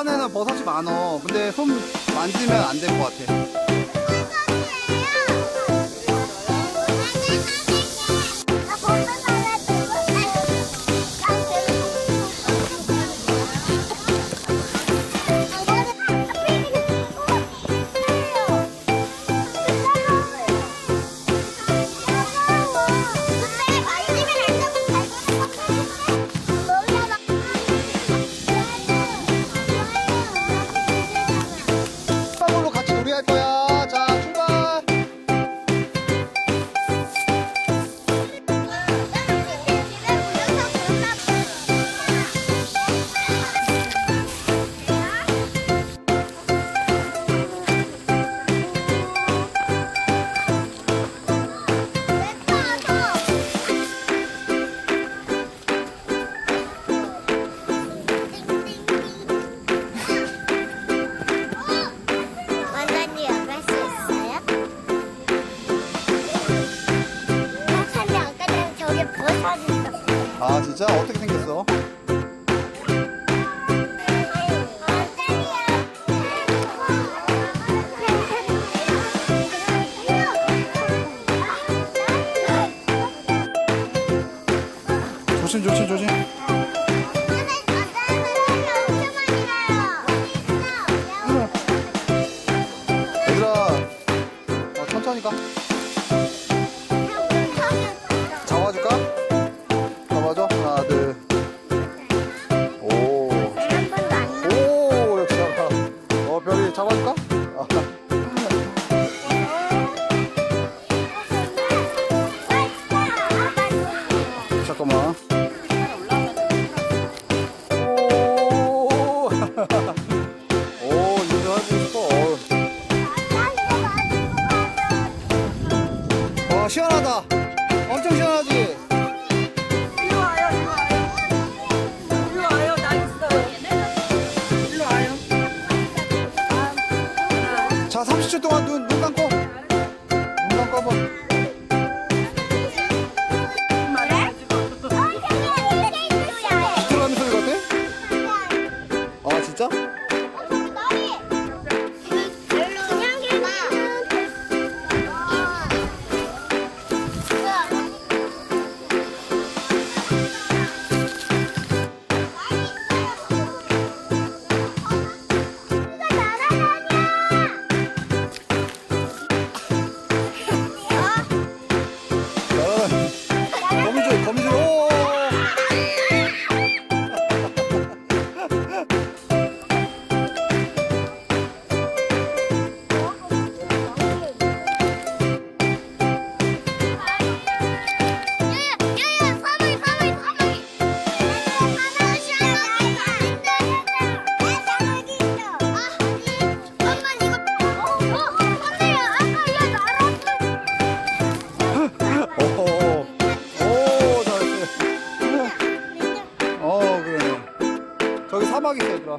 천에는 버섯이 많어. 근데 손 만지면 안 될 것 같아. 아 진짜 어떻게 생겼어? 조심 조심 조심. 얘들아 어, 천천히 가. 자 30초 동안 눈, 눈 감고. 저기 사막 있어요, 들어.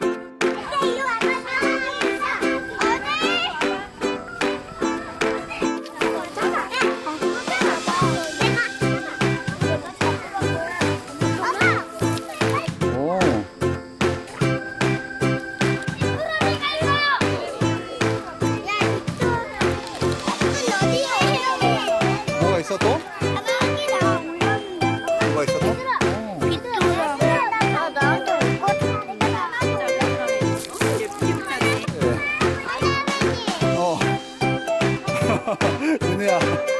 또? 뭐가 있어 은혜야.